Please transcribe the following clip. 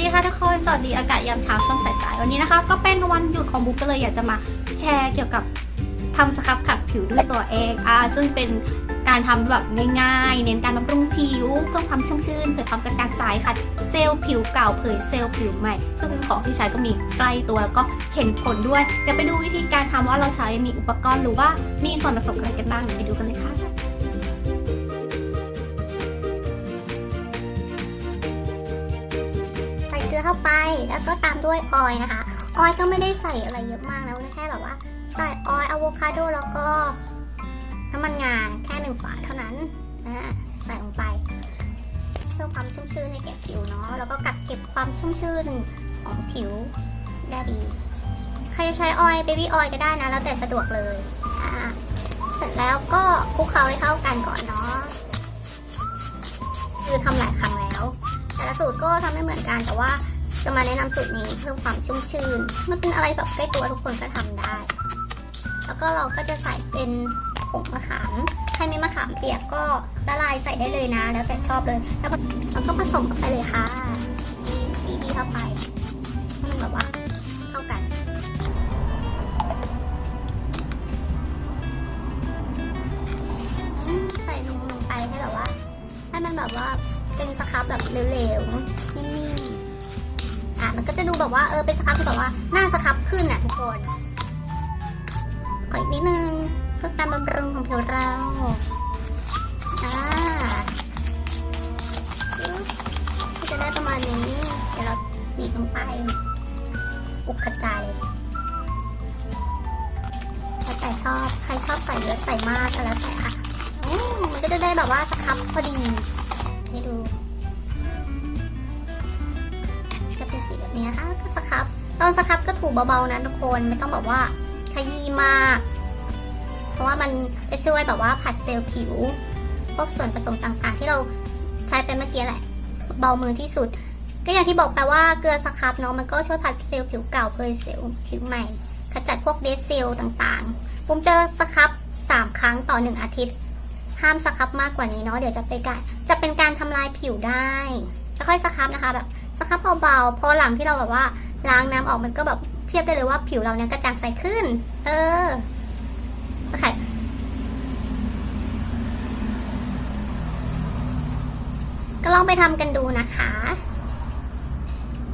ดีค่ะทุกคน สวัสดีอากาศยามเช้าช่วงสายๆ วันนี้นะคะ ก็เป็นวันหยุดของบุ๊กก็เลยอยากจะมาแชร์เกี่ยวกับทำสครับขัดผิวด้วยตัวเองอ่าซึ่งเป็นการทำแบบง่ายๆ เน้นการบำรุงผิวเพิ่มความชุ่มชื่นเผยความกระจ่างใสค่ะเซลล์ผิวเก่าเผยเซลล์ผิวใหม่ ซึ่งของที่ใช้ก็มีใกล้ตัวก็เห็นผลด้วย เดี๋ยวไปดูวิธีการทำว่าเราใช้มีอุปกรณ์หรือว่ามีส่วนผสมอะไรกันบ้างเดี๋ยวไปดูกันเลยค่ะ เข้าไปแล้วก็ตามด้วยออยนะคะ ออยก็ไม่ได้ใส่อะไรเยอะมากนะแค่แบบว่าใส่ออยอะโวคาโดแล้วก็น้ำมันงาแค่หนึ่งฝาเท่านั้นนะใส่ลงไปเพื่อความชุ่มชื้นให้แก่ผิวเนาะแล้วก็กักเก็บความชุ่มชื้นของผิวได้ดีใครจะใช้ออยเบบี้ออยก็ได้นะแล้วแต่สะดวกเลยอ่าเสร็จแล้วก็คลุกเคล้าให้เข้ากันก่อนเนาะคือทำหลายครั้งแล้ว แต่ละสูตรก็ทำไม่เหมือนกันแต่ว่า จะมาแนะนำสูตรนี้เพิ่มความชุ่มชื่น มันเป็นอะไรแบบใกล้ตัวทุกคนก็ทำได้ แล้วก็เราก็จะใส่เป็นผงมะขาม ใครมีมะขามเปียกก็ละลายใส่ได้เลยนะ แล้วแต่ชอบเลย แล้วเราก็ผสมเข้าไปเลยค่ะดีดีๆเข้าไปให้มันแบบว่าเข้ากัน ใส่ลงลงไปให้แบบว่า ให้มันแบบว่าเป็นสครับแบบเหลวๆนิ่มๆ ก็จะดูแบบว่าเออเป็นสครับที่แบบว่าหน้าสครับขึ้นอะทุกคนขออีกนิดนึงเพื่อการบำรุงของผิวเราอ่าก็จะได้ประมาณนี้ เดี๋ยวเราบีบลงไป อุกกระจายแล้วแต่ชอบ ใครชอบใส่เยอะใส่มากก็แล้วแต่ค่ะมันก็จะได้แบบว่าสครับพอดี ให้ดู เป็นสีแบบนี้นะคะก็สครับตอนสครับก็ถูเบาๆนะทุกคนไม่ต้องแบบว่าขยี้มาก เพราะว่ามันจะช่วยแบบว่าผัดเซลล์ผิวพวกส่วนผสมต่างๆ ที่เราใช้ไปเมื่อกี้แหละ เบามือที่สุด ก็อย่างที่บอกไปว่าเกลือสครับเนาะมันก็ช่วยผัดเซลล์ผิวเก่าเพยเซลล์ผิวใหม่ขจัดพวกเดซเซลล์ต่างๆผมเจอสครับสามครั้งต่อหนึ่งอาทิตย์ ห้ามสครับมากกว่านี้เนาะเดี๋ยวจะเป็นการจะเป็นการทำลายผิวได้จะค่อยสครับนะคะแบบ สครับเบาๆพอหลังที่เราแบบว่าล้างน้ำออกมันก็แบบเทียบได้เลยว่าผิวเราเนี่ยกระจ่างใสขึ้น เออโอเคก็ลองไปทำกันดูนะคะ